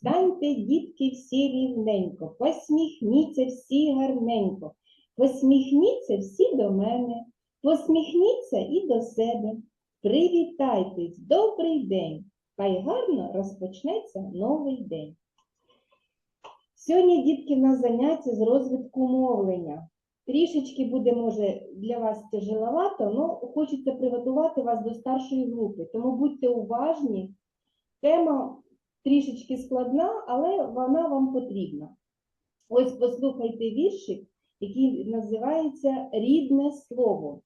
Станьте, дітки, всі рівненько, посміхніться всі гарненько, посміхніться всі до мене, посміхніться і до себе. Привітайтесь, добрий день! Хай гарно розпочнеться новий день. Сьогодні, дітки, в нас заняття з розвитку мовлення. Трішечки буде, може, для вас тяжеловато, але хочеться приготувати вас до старшої групи. Тому будьте уважні. Тема трішечки складна, але вона вам потрібна. Ось послухайте віршик, який називається Рідне слово.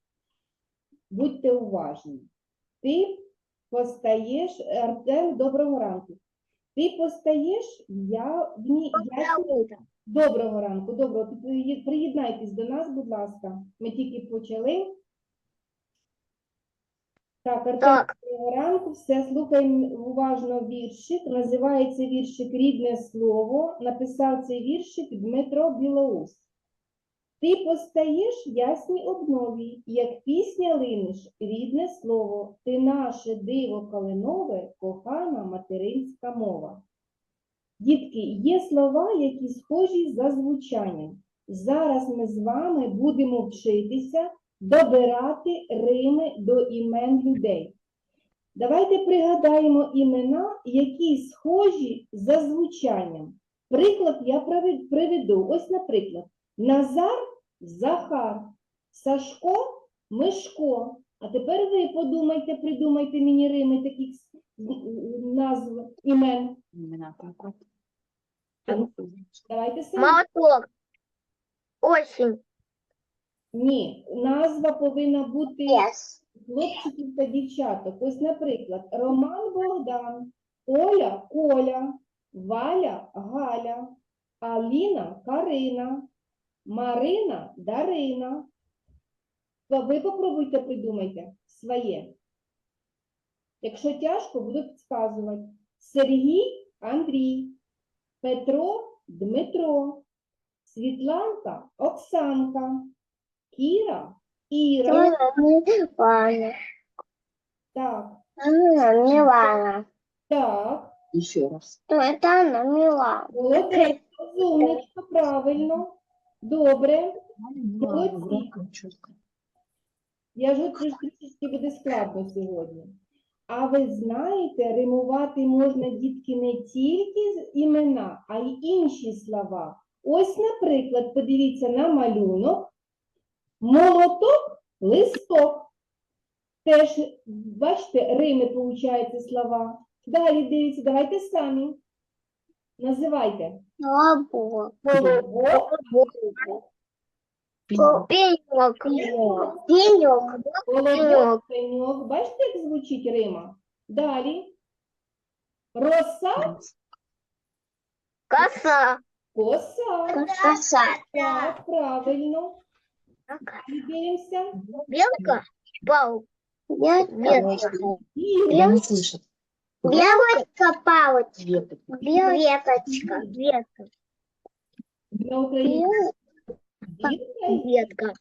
Будьте уважні. Ти постаєш, Артем, доброго ранку. Ти постаєш я, в ні, ясні Доброго ранку, доброго. Приєднайтесь до нас, будь ласка. Ми тільки почали. Так, Артем, доброго ранку. Все, слухаємо уважно віршик. Називається віршик Рідне слово. Написав цей віршик Дмитро Білоус. Ти постаєш ясній обнові, як пісня линеш, рідне слово, ти наше диво калинове, кохана материнська мова. Дітки, є слова, які схожі за звучанням. Зараз ми з вами будемо вчитися добирати рими до імен людей. Давайте пригадаємо імена, які схожі за звучанням. Приклад я приведу. Ось, наприклад, Назар Захар, Сашко Мишко. А тепер ви подумайте, придумайте мені рими таких назв імен. Именно так Давайте. Молоток. Осень. Ні, назва повинна бути Лес. хлопчиків та дівчаток. Ось, наприклад, Роман Богдан, Оля Коля, Валя Галя, Аліна Карина, Марина Дарина. Ви попробуйте придумайте своє. Якщо тяжко, буду підказувати. Сергій Андрій, Петро Дмитро, Світланка Оксанка, Кіра Іра. Милана. Так, Милана. так. Еще раз. То это она, Милана. Молодець, розумничка, правильно. Добре. Четко. Я ж от ж трішечки буде складно сьогодні. А ви знаєте, римувати можна, дітки, не тільки з імена, а й інші слова. Ось, наприклад, подивіться на малюнок. Молоток, листок. Теж, бачите, рими, получаються слова. Далі дивіться, давайте самі. Називайте. Лобок. Колобок. Пенек. Колобок, пеньок. Бачите, як звучить Рима? Далі. Роса, Коса. коса. Коса. Так, правильно. Дивимося. Белка. Паук. Ветка. Я не слышу. Белочка, палочка. Веточка. Веточка. Ветка. Для України. Ветка.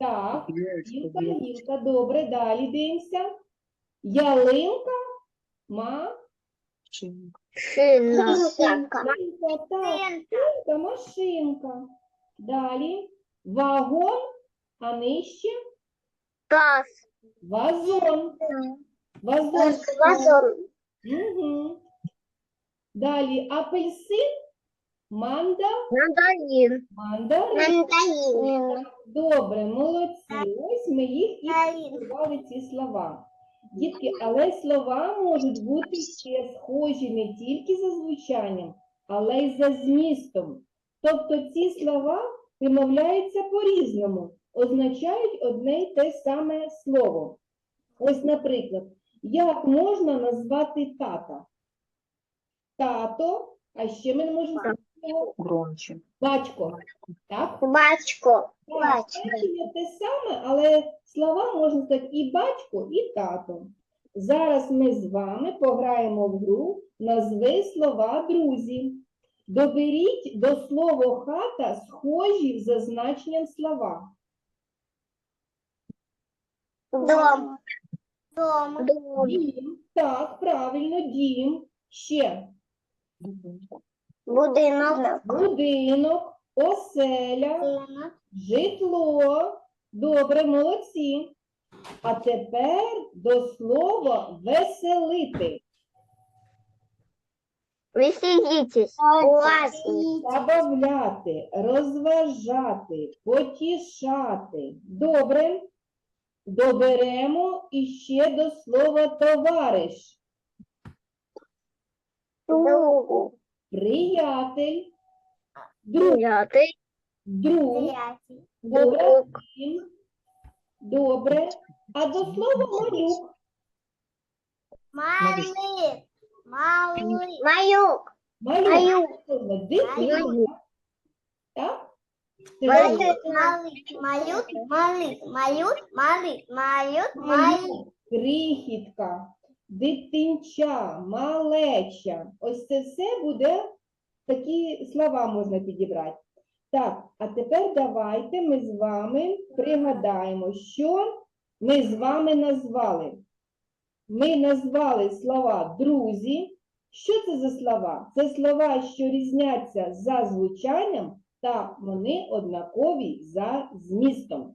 Так, гілка, гілка. Добре, далі дивимося. Ялинка, ма, Шинка. Шина. машинка, так, шинка, машинка. Далі. Вагон, а нижче Таз. вазон. Вазон. Вазон. Угу. Далі апельсин, манда, Мандарин. мандарин. Мандарин. Добре, молодці. Ось ми їх і Працювали ці слова. Дітки, але слова можуть бути ще схожі не тільки за звучанням, але й за змістом. Тобто ці слова вимовляються по-різному, означають одне й те саме слово. Ось, наприклад, як можна назвати тата? Тато, а ще ми можемо сказати Громче. батько. Так? Бачко. Так, Батько. те саме, але слова можна сказати і батько, і тато. Зараз ми з вами пограємо в гру назви слова друзі. Доберіть до слова хата схожі за значенням слова. Дом. Дом. Дом. Дім. Так, правильно, дім. Ще. Будинок. Будинок, оселя, житло. Добре, молодці. А тепер до слова веселити. Веселитесь. Забавляти, розважати, потішати. Добре. Доберемо іще до слова товариш, Другу. приятель, друг, Приятель. друг. Добре. Добре. А до слова малюк. Малый. Маюк. Малюк. Маюк. Слово дитина. Малюк. Так? Малюк. Малюк. Малюк. Малюк. Малюк. малюк, крихітка, дитинча, малеча. Ось це все буде такі слова можна підібрати. Так, а тепер давайте ми з вами пригадаємо, що ми з вами назвали. Ми назвали слова друзі. Що це за слова? Це слова, що різняться за звучанням, та вони однакові за змістом.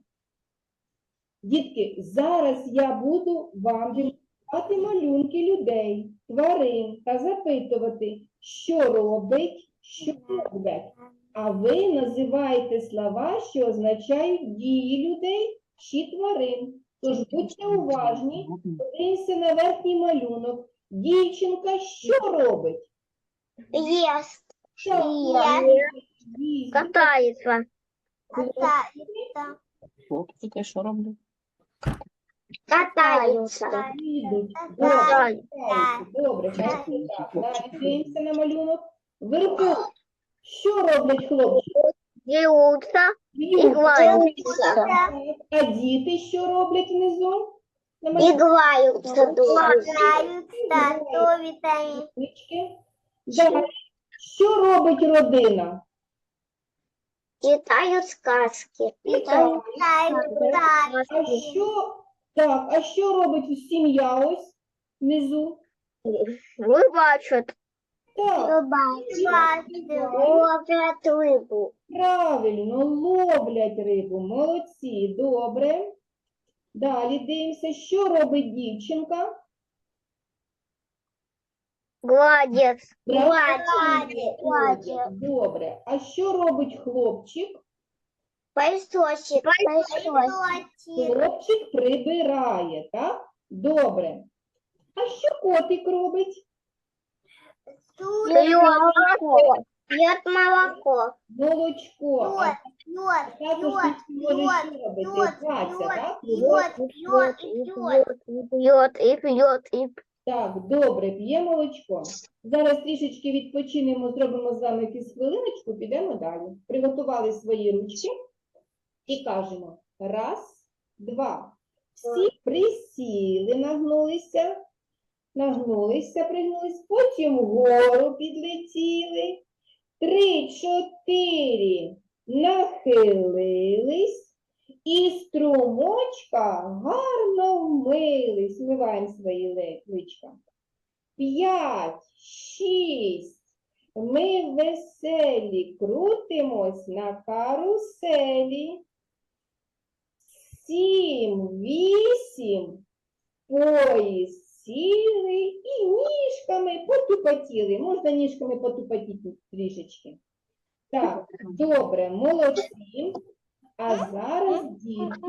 Дітки, зараз я буду вам демонструвати малюнки людей, тварин та запитувати, що робить, що роблять. А ви називаєте слова, що означають дії людей чи тварин. Тож будьте уважні, подивіться на верхній малюнок. Дівчинка що робить? Ест. Що Я- їсть? Катается. Хлопчики, що роблять? Катаются. Їдуть. Катаються. Добре. Дивимося на малюнок. Вверху. Що роблять. Б'ють. Играются. А діти що роблять внизу? Ручки. Далі. Що робить родина? Читают сказки. А що, так, а що робить сім'я ось внизу? Выбачат. Так, Ловят рыбу. правильно, ловлять рибу. Молодці, добре. Далі дивимося, що робить дівчинка? Гладец. Працює. Гладить. Добре. А що робить хлопчик? Пойсосик. Хлопчик прибирає, так? Добре. А що котик робить? Пьет молоко. Пьет молоко. Молочко. А також тут може що робити? Праця, так? Пьет и пьет и Так, добре, п'є молочко. Зараз трішечки відпочинемо, зробимо з вами якусь хвилиночку, підемо далі. Приготували свої ручки і кажемо раз, два. Всі присіли, нагнулися, нагнулися, пригнулись, потім вгору підлетіли. Три, чотири, нахилились. І струмочка гарно вмились. Вмиваємо свої ли- личка. П'ять, шість. Ми веселі, крутимось на каруселі. Сім, вісім. Поїзд сіли і ніжками потупотіли. Можна ніжками потупотіти трішечки. Так, добре, молодці. А зараз, дітки,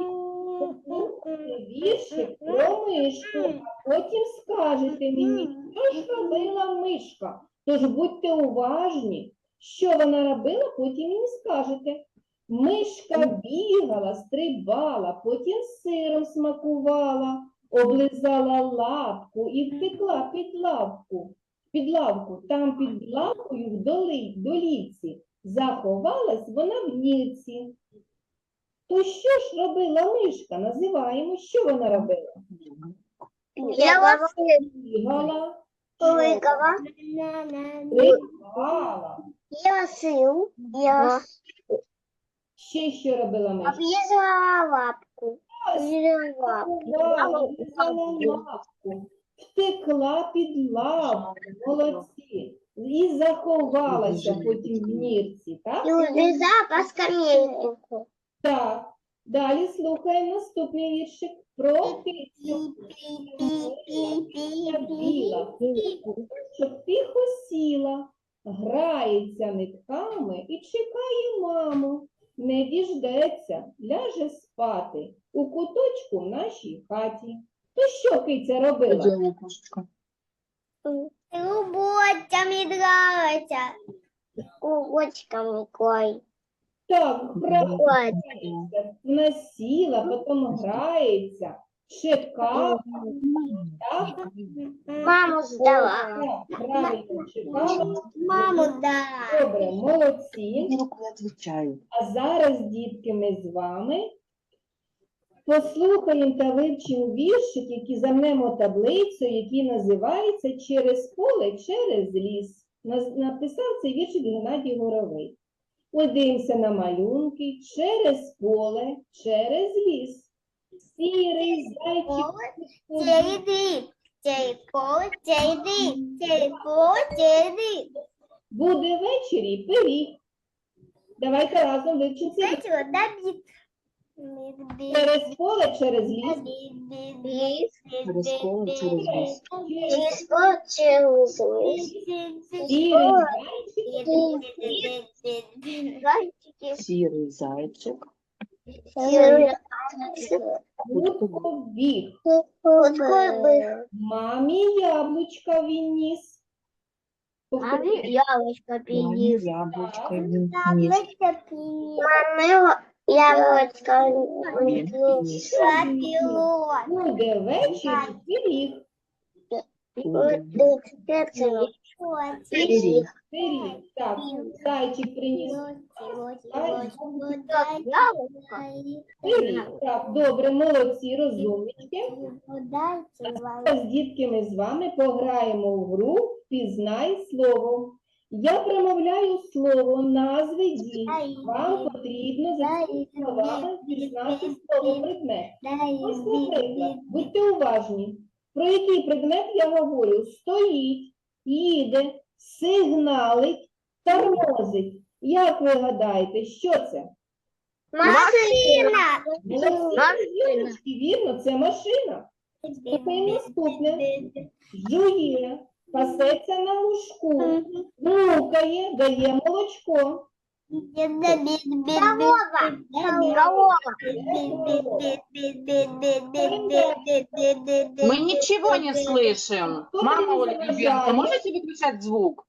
віршик про мишку, потім скажете мені, що ж робила мишка. Тож будьте уважні, що вона робила, потім мені скажете. Мишка бігала, стрибала, потім сиром смакувала, облизала лапку і втекла під лавку. Під лавку, там під лавкою в доли, долівці. Заховалась вона в нірці. То що ж робила мишка? Називаємо, що вона робила? Я Бігала, Лыкова. стрибала. Я сыл. Я Ще що робила мишка? объезжала лапку. Объезжала лапку. Бувала, взяла лапку, втекла під лаву, молодці, і заховалася потім в нірці, так? И убежал по скамейку. Так. Далі слухаємо наступний віршик про кицю. Біла, щоб тихо сіла, грається нитками і чекає маму. Не діждеться, ляже спати у куточку в нашій хаті. То що киця робила? Кошечка. Роботами нравится. Кой. Так, Кой. вона сіла, потім грається, чекала, так? Маму сдала. Так, правильно чекала. Маму да. Добре, молодці. А зараз, дітки, ми з вами послухаємо та вивчимо віршик, який замнемо таблицю, який називається Через поле, через ліс. Написав цей віршик Геннадій Горовий. Ось дивимося на малюнки через поле, через ліс. Сірий зайчик. Череды. Черепо, череды. Черепо, череды. Буде ввечері пиріг. Давайте разом вивчимо цей вірш. Знаете, вот Давид. Через поле, через ліс. Через коло, через ліс. Через поле, через лес. Сірий зайчик. Сірий зайчик. Хутко біг. Мамі яблучка він ніс. Повторіть. Яблочко Мамі яблучко він ніс. Мамы яблочко Ніс. Шапилон. Буде ввечері пиріг. Пиріг. Пиріг. Так, зайчик приніс пиріг. Так, добре, молодці, розумнички. Зараз, дітки, ми з вами пограємо в гру «Пізнай слово». Я промовляю слово, назви дій. Вам потрібно за цими словами слово предмет. Ось, наприклад, будьте уважні. Про який предмет я говорю? Стоїть, їде, сигналить, тормозить. Як ви гадаєте, що це? Машина. Вірно, це машина. Слухаємо наступне. Жує, пасеться на лужку, мукає, дає молочко. Корова. Мы ничего не слышим. Кто Мама мне Оля заважает? Ребенка, можете выключать звук?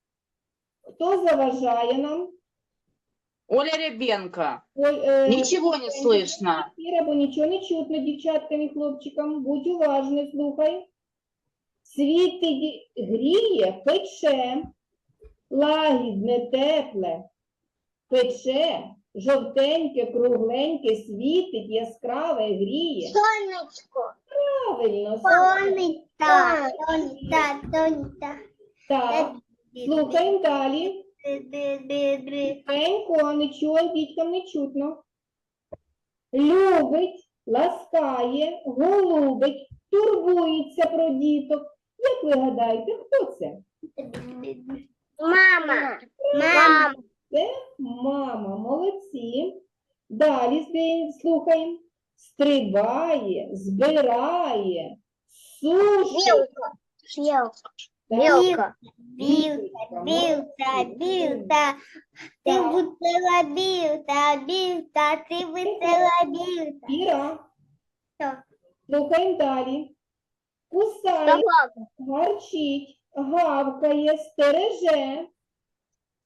Хто заважає нам? Оля Ребенка, Ой, е, ничего не слышно. Іра, бо нічого не чутно дівчаткам і хлопчикам. Будь уважний, слухай. Світить, гріє, пече, лагідне, тепле, пече, жовтеньке, кругленьке, світить, яскраве, гріє. Сонечко. Правильно, Сонечка. Сонечка. Сонечка. так. Слухаємо далі. Тихенько, нічого дітям не чутно. Любить, ласкає, голубить, турбується про діток. Як ви гадаєте, хто це? Мама. Мама. Це мама, молодці. Далі сте- слухаємо. Стрибає, збирає, сушить. Белка. Белка. Так, Белка. білка, Билта, билта, ты Так. выцела билта, билта, ты выцела билта. Іра. Так. Слухаємо далі. Кусає, Собака. гарчить, гавкає, стереже.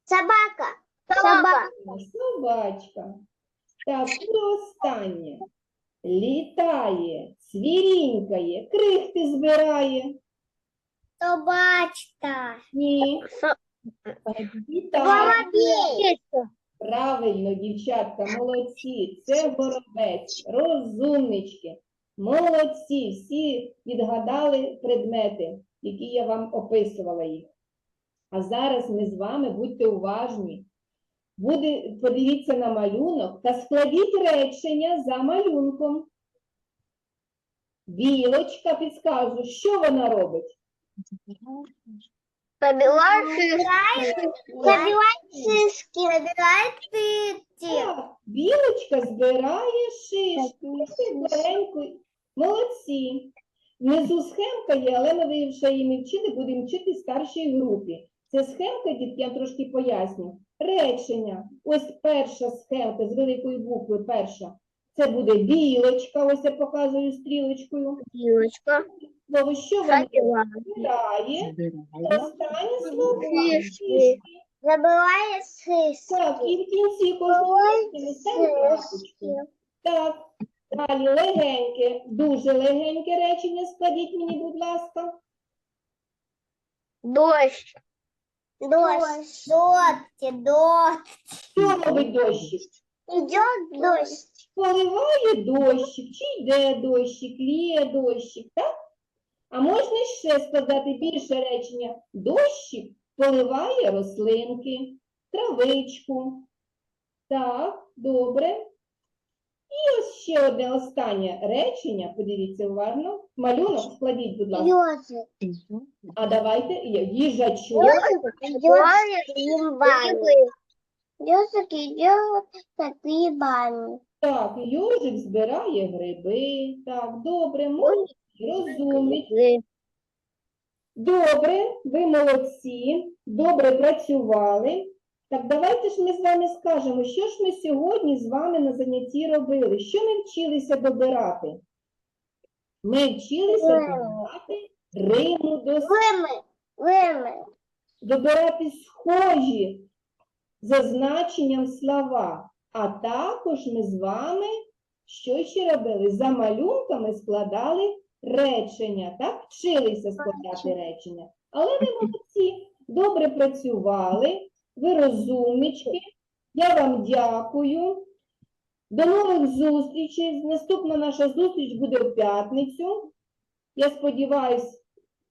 Собака. Собака. Собачка. Так, і останнє. Літає, цвірінькає, крихти збирає. Собачка. Ні. Літає. Воробей. Правильно, дівчатка, молодці. Це горобець, розумнички. Молодці, всі відгадали предмети, які я вам описувала їх. А зараз ми з вами будьте уважні. Буде, подивіться на малюнок та складіть речення за малюнком. Білочка, підскажу, що вона робить? Забивает шишки. Забивает шишки. Так, білочка збирає шишки. Молодці. Внизу схемка є, але ми ви вже її не вчили, будемо вчити старшій групі. Це схемка, дітки, я трошки поясню. Речення. Ось перша схемка з великої букви, перша. Це буде білочка, ось я показую стрілочкою. Девочка. Слово, що вона збирає? Останнє слово. Шишки. Забивает шишки. Так, і в кінці кожного. Шишки. Так, далі легеньке, дуже легеньке речення складіть мені, будь ласка. Дождь. Дождь. Дождь. Дождь. Що робить дощик? Идет дождь. Поливає дощик, чи йде дощик, ліє дощик, так? А можна ще складати більше речення. Дощик поливає рослинки, травичку. Так, добре. І ось ще одне останнє речення. Подивіться уважно. Малюнок складіть, будь ласка. Ежик. А давайте їжачок. Ежик идет грибами. Ежик идет. Так, йожик збирає гриби. Так, добре, молодці, розумні. Добре, ви молодці, добре працювали. Так, давайте ж ми з вами скажемо, що ж ми сьогодні з вами на занятті робили? Що ми вчилися добирати? Ми вчилися добирати риму до с- Вымы. Вымы. добирати схожі за значенням слова. А також ми з вами що ще робили? За малюнками складали речення, так? Вчилися складати речення. Але ви молодці, добре працювали, ви розумнички. Я вам дякую. До нових зустрічей. Наступна наша зустріч буде в п'ятницю. Я сподіваюся,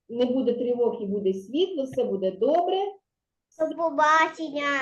не буде тривог і буде світло, все буде добре. До побачення.